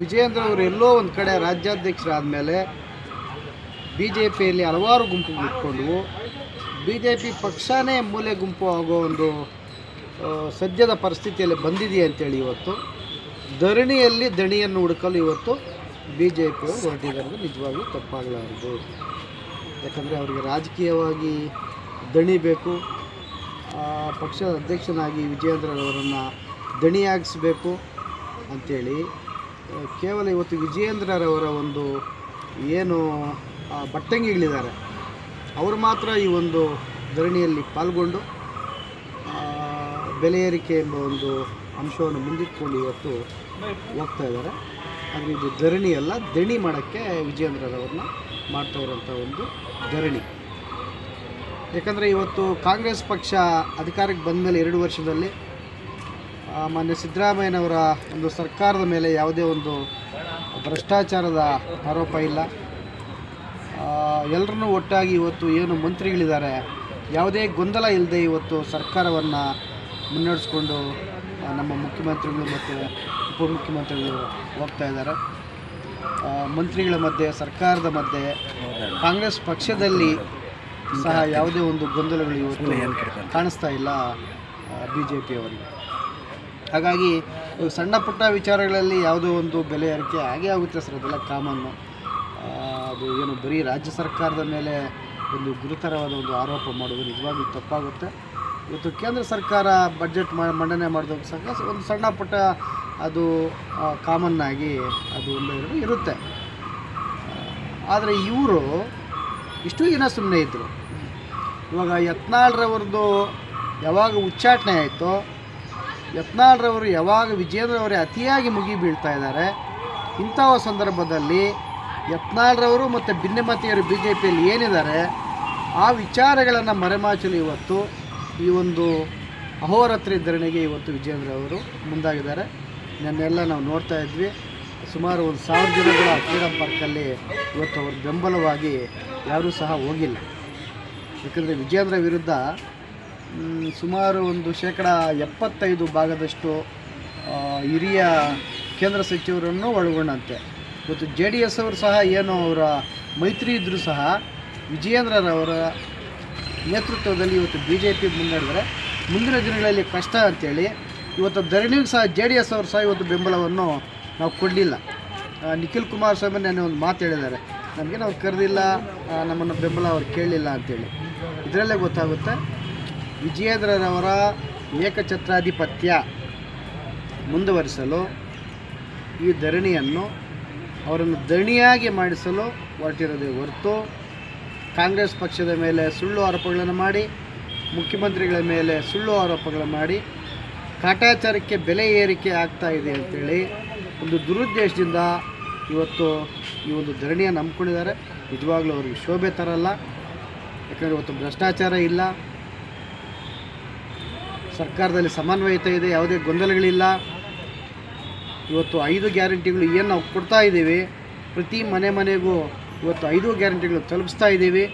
ವಿಜಯೇಂದ್ರ ಅವರು ಎಲ್ಲೋ ಒಂದು ಕಡೆ ರಾಜ್ಯಾಧ್ಯಕ್ಷರಾದಮೇಲೆ ಬಿ ಜೆ ಪಿಯಲ್ಲಿ ಹಲವಾರು ಗುಂಪುಗಳು ಇಟ್ಕೊಂಡ್ವು ಬಿ ಜೆ ಪಿ ಪಕ್ಷನೇ ಮೂಲೆ ಗುಂಪು ಆಗೋ ಒಂದು ಸದ್ಯದ ಪರಿಸ್ಥಿತಿಯಲ್ಲಿ ಬಂದಿದೆ ಅಂತೇಳಿ ಇವತ್ತು. ಧರಣಿಯಲ್ಲಿ ದಣಿಯನ್ನು ಹುಡುಕಲು ಇವತ್ತು ಬಿ ಜೆ ಪಿ ಹೊರಟಿದ್ದಾರೆ ತಪ್ಪಾಗಲಾರದು. ಯಾಕಂದರೆ ಅವರಿಗೆ ರಾಜಕೀಯವಾಗಿ ದಣಿ ಬೇಕು. ಪಕ್ಷದ ಅಧ್ಯಕ್ಷನಾಗಿ ವಿಜಯೇಂದ್ರರವರನ್ನು ದಣಿಯಾಗಿಸಬೇಕು ಅಂಥೇಳಿ ಕೇವಲ ಇವತ್ತು ವಿಜಯೇಂದ್ರರವರ ಒಂದು ಏನು ಬಟ್ಟಂಗಿಗಳಿದ್ದಾರೆ. ಅವರು ಮಾತ್ರ ಈ ಒಂದು ಧರಣಿಯಲ್ಲಿ ಪಾಲ್ಗೊಂಡು ಬೆಲೆ ಏರಿಕೆ ಎಂಬ ಒಂದು ಅಂಶವನ್ನು ಮುಂದಿಟ್ಕೊಂಡು ಇವತ್ತು ಹೋಗ್ತಾ ಇದ್ದಾರೆ. ಆದರೆ ಇದು ಧರಣಿ ಅಲ್ಲ, ದಣಿ ಮಾಡೋಕ್ಕೆ ವಿಜಯೇಂದ್ರರವ್ರನ್ನ ಮಾಡ್ತಾ ಇರೋಂಥ ಒಂದು ಧರಣಿ. ಯಾಕಂದರೆ ಇವತ್ತು ಕಾಂಗ್ರೆಸ್ ಪಕ್ಷ ಅಧಿಕಾರಕ್ಕೆ ಬಂದ ಮೇಲೆ ಎರಡು ವರ್ಷದಲ್ಲಿ ಮಾನ್ಯ ಸಿದ್ದರಾಮಯ್ಯನವರ ಒಂದು ಸರ್ಕಾರದ ಮೇಲೆ ಯಾವುದೇ ಒಂದು ಭ್ರಷ್ಟಾಚಾರದ ಆರೋಪ ಇಲ್ಲ. ಎಲ್ಲರನ್ನೂ ಒಟ್ಟಾಗಿ ಇವತ್ತು ಏನು ಮಂತ್ರಿಗಳಿದ್ದಾರೆ, ಯಾವುದೇ ಗೊಂದಲ ಇಲ್ಲದೆ ಇವತ್ತು ಸರ್ಕಾರವನ್ನು ಮುನ್ನಡೆಸ್ಕೊಂಡು ನಮ್ಮ ಮುಖ್ಯಮಂತ್ರಿಗಳು ಮತ್ತು ಉಪಮುಖ್ಯಮಂತ್ರಿಗಳು ಹೋಗ್ತಾ ಇದ್ದಾರೆ. ಮಂತ್ರಿಗಳ ಮಧ್ಯೆ, ಸರ್ಕಾರದ ಮಧ್ಯೆ, ಕಾಂಗ್ರೆಸ್ ಪಕ್ಷದಲ್ಲಿ ಸಹ ಯಾವುದೇ ಒಂದು ಗೊಂದಲಗಳು ಇವತ್ತು ಕಾಣಿಸ್ತಾ ಇಲ್ಲ ಬಿ ಜೆ ಪಿಯವರಿಗೆ ಹಾಗಾಗಿ, ಸಣ್ಣ ಪುಟ್ಟ ವಿಚಾರಗಳಲ್ಲಿ ಯಾವುದೋ ಒಂದು ಬೆಲೆ ಏರಿಕೆ ಆಗೇ ಆಗುತ್ತೆ ಸರ್ ಅದೆಲ್ಲ ಕಾಮನ್ನು ಅದು ಏನು ಬರೀ ರಾಜ್ಯ ಸರ್ಕಾರದ ಮೇಲೆ ಒಂದು ಗುರುತರವಾದ ಒಂದು ಆರೋಪ ಮಾಡೋದು ನಿಜವಾಗ್ಲೂ ತಪ್ಪಾಗುತ್ತೆ. ಇವತ್ತು ಕೇಂದ್ರ ಸರ್ಕಾರ ಬಜೆಟ್ ಮಂಡನೆ ಮಾಡಿದಾಗ ಸಹ ಒಂದು ಸಣ್ಣ ಪುಟ್ಟ ಅದು ಕಾಮನ್ನಾಗಿ ಅದು ಒಂದು ಇರುತ್ತೆ. ಆದರೆ ಇವರು ಇಷ್ಟು ದಿನ ಸುಮ್ಮನೆ ಇದ್ದರು ಇವಾಗ ಯತ್ನಾಳ್ರವ್ರದ್ದು ಯಾವಾಗ ಉಚ್ಚಾಟನೆ ಆಯಿತೋ ಯತ್ನಾಳ್ರವರು ಯಾವಾಗ ವಿಜೇಂದ್ರವರೇ ಅತಿಯಾಗಿ ಮುಗಿ ಬೀಳ್ತಾ ಇದ್ದಾರೆ ಇಂಥ ಸಂದರ್ಭದಲ್ಲಿ ಯತ್ನಾಳ್ರವರು ಮತ್ತು ಭಿನ್ನಮತೀಯರು ಬಿ ಜೆ ಪಿಯಲ್ಲಿ ಏನಿದ್ದಾರೆ, ಆ ವಿಚಾರಗಳನ್ನು ಮರೆಮಾಚಲು ಇವತ್ತು ಈ ಒಂದು ಅಹೋರಾತ್ರಿ ಧರಣಿಗೆ ಇವತ್ತು ವಿಜೇಂದ್ರ ಅವರು ಮುಂದಾಗಿದ್ದಾರೆ. ನನ್ನೆಲ್ಲ ನಾವು ನೋಡ್ತಾ ಇದ್ವಿ, ಸುಮಾರು ಒಂದು ಸಾವಿರ ಜನಗಳ ಫ್ರೀಡಮ್ ಪಾರ್ಕಲ್ಲಿ ಇವತ್ತು ಅವರು ಬೆಂಬಲವಾಗಿ ಯಾರೂ ಸಹ ಹೋಗಿಲ್ಲ. ಯಾಕಂದರೆ ವಿಜೇಂದ್ರ ವಿರುದ್ಧ ಸುಮಾರು ಒಂದು ಶೇಕಡ ಎಪ್ಪತ್ತೈದು ಭಾಗದಷ್ಟು ಹಿರಿಯ ಕೇಂದ್ರ ಸಚಿವರನ್ನು ಒಳಗೊಂಡಂತೆ. ಇವತ್ತು ಜೆ ಡಿ ಎಸ್ ಅವರು ಸಹ ಏನು ಅವರ ಮೈತ್ರಿ ಇದ್ದರೂ ಸಹ ವಿಜಯೇಂದ್ರರವರ ನೇತೃತ್ವದಲ್ಲಿ ಇವತ್ತು ಬಿ ಜೆ ಪಿ ಮುನ್ನಡೆದರೆ ಮುಂದಿನ ದಿನಗಳಲ್ಲಿ ಕಷ್ಟ ಅಂತೇಳಿ ಇವತ್ತು ಧರಣಿಗೂ ಸಹ, ಜೆ ಡಿ ಎಸ್ ಅವರು ಸಹ ಇವತ್ತು ಬೆಂಬಲವನ್ನು ನಾವು ಕೊಡಲಿಲ್ಲ. ನಿಖಿಲ್ ಕುಮಾರಸ್ವಾಮಿ ನಾನು ಒಂದು ಮಾತು ಹೇಳಿದ್ದಾರೆ. ನಮಗೆ ನಾವು ಕರೆದಿಲ್ಲ ನಮ್ಮನ್ನು ಬೆಂಬಲ ಅವ್ರು ಕೇಳಲಿಲ್ಲ ಅಂತೇಳಿ. ಇದರಲ್ಲೇ ಗೊತ್ತಾಗುತ್ತೆ. ವಿಜಯೇಂದ್ರರವರ ಏಕಛತ್ರಾಧಿಪತ್ಯ ಮುಂದುವರಿಸಲು ಈ ಧರಣಿಯನ್ನು ಅವರನ್ನು ದಣಿಯಾಗಿ ಮಾಡಿಸಲು ಹೊರಟಿರೋದೇ ಹೊರತು ಕಾಂಗ್ರೆಸ್ ಪಕ್ಷದ ಮೇಲೆ ಸುಳ್ಳು ಆರೋಪಗಳನ್ನು ಮಾಡಿ, ಮುಖ್ಯಮಂತ್ರಿಗಳ ಮೇಲೆ ಸುಳ್ಳು ಆರೋಪಗಳನ್ನು ಮಾಡಿ ಕಾಟಾಚಾರಕ್ಕೆ ಬೆಲೆ ಏರಿಕೆ ಆಗ್ತಾ ಇದೆ ಅಂತೇಳಿ ಒಂದು ದುರುದ್ದೇಶದಿಂದ ಇವತ್ತು ಈ ಒಂದು ಧರಣಿಯನ್ನು ನಂಬ್ಕೊಂಡಿದ್ದಾರೆ. ನಿಜವಾಗ್ಲೂ ಅವ್ರಿಗೆ ಶೋಭೆ ತರಲ್ಲ. ಯಾಕಂದರೆ ಇವತ್ತು ಭ್ರಷ್ಟಾಚಾರ ಇಲ್ಲ. ಸರ್ಕಾರದಲ್ಲಿ ಸಮನ್ವಯತೆ ಇದೆ, ಯಾವುದೇ ಗೊಂದಲಗಳಿಲ್ಲ. ಇವತ್ತು ಐದು ಗ್ಯಾರಂಟಿಗಳು ಏನು ನಾವು ಕೊಡ್ತಾ ಇದ್ದೀವಿ, ಪ್ರತಿ ಮನೆ ಮನೆಗೂ ಇವತ್ತು ಐದು ಗ್ಯಾರಂಟಿಗಳು ತಲುಪಿಸ್ತಾ ಇದ್ದೀವಿ.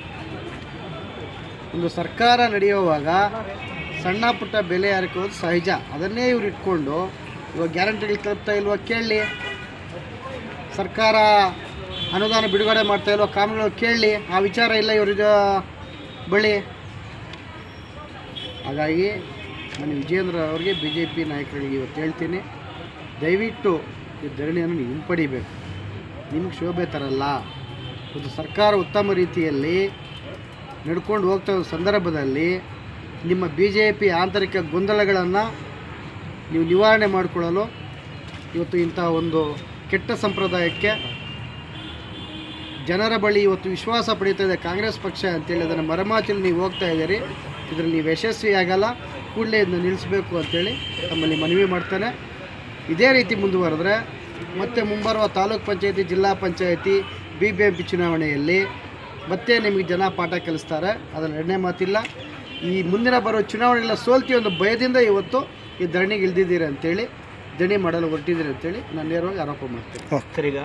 ಒಂದು ಸರ್ಕಾರ ನಡೆಯುವಾಗ ಸಣ್ಣ ಪುಟ್ಟ ಬೆಲೆ ಹಾಕೋದು ಸಹಜ. ಅದನ್ನೇ ಇವ್ರು ಇಟ್ಕೊಂಡು ಇವಾಗ ಗ್ಯಾರಂಟಿಗಳು ತಲುಪ್ತಾ ಇಲ್ವಾ ಕೇಳಲಿ ಸರ್ಕಾರ ಅನುದಾನ ಬಿಡುಗಡೆ ಮಾಡ್ತಾ ಇಲ್ವಾ ಕಾಮಗಳು ಕೇಳಲಿ ಆ ವಿಚಾರ ಇಲ್ಲ ಇವ್ರ ಬಳಿ. ಹಾಗಾಗಿ ನಾನು ವಿಜೇಂದ್ರ ಅವರಿಗೆ ಬಿ ಜೆ ಪಿ ನಾಯಕರಿಗೆ ಇವತ್ತು ಹೇಳ್ತೀನಿ. ದಯವಿಟ್ಟು ಈ ಧರಣಿಯನ್ನು ನೀವು ಹಿಂಪಡಿಬೇಕು. ನಿಮಗೆ ಶೋಭೆ ತರಲ್ಲ. ಒಂದು ಸರ್ಕಾರ ಉತ್ತಮ ರೀತಿಯಲ್ಲಿ ನಡ್ಕೊಂಡು ಹೋಗ್ತಾ ಇರೋ ಸಂದರ್ಭದಲ್ಲಿ ನಿಮ್ಮ ಬಿ ಜೆ ಪಿ ಆಂತರಿಕ ಗೊಂದಲಗಳನ್ನು ನೀವು ನಿವಾರಣೆ ಮಾಡಿಕೊಳ್ಳಲು ಇವತ್ತು ಇಂಥ ಒಂದು ಕೆಟ್ಟ ಸಂಪ್ರದಾಯಕ್ಕೆ ಜನರ ಬಳಿ ಇವತ್ತು ವಿಶ್ವಾಸ ಪಡೀತಾ ಇದೆ ಕಾಂಗ್ರೆಸ್ ಪಕ್ಷ ಅಂತೇಳಿ ಅದನ್ನು ಮರಮಾಚಲು ನೀವು ಹೋಗ್ತಾ ಇದ್ದೀರಿ. ಇದರಲ್ಲಿ ನೀವು ಯಶಸ್ವಿ ಆಗಲ್ಲ ಕೂಡಲೇ ಇದನ್ನು ನಿಲ್ಲಿಸಬೇಕು ಅಂತೇಳಿ ತಮ್ಮಲ್ಲಿ ಮನವಿ ಮಾಡ್ತಾನೆ. ಇದೇ ರೀತಿ ಮುಂದುವರೆದ್ರೆ ಮತ್ತೆ ಮುಂಬರುವ ತಾಲೂಕ್ ಪಂಚಾಯತಿ, ಜಿಲ್ಲಾ ಪಂಚಾಯತಿ ಬಿ ಬಿ ಎಂ ಪಿ ಚುನಾವಣೆಯಲ್ಲಿ ಮತ್ತೆ ನಿಮಗೆ ಜನ ಪಾಠ ಕಲಿಸ್ತಾರೆ. ಅದರಲ್ಲಿ ಎರಡನೇ ಮಾತಿಲ್ಲ. ಈ ಮುಂದಿನ ಬರೋ ಚುನಾವಣೆಗಳ ಸೋಲ್ತಿ ಒಂದು ಭಯದಿಂದ ಇವತ್ತು ಈ ಧರಣಿಗೆ ಇಳಿದಿದ್ದೀರಿ ಅಂತೇಳಿ ದಣಿ ಮಾಡಲು ಹೊರಟಿದ್ದೀರಿ ಅಂತೇಳಿ ನಾನು ನೇರವಾಗಿ ಆರೋಪ ಮಾಡ್ತೀನಿ. ಸರ್ ಈಗ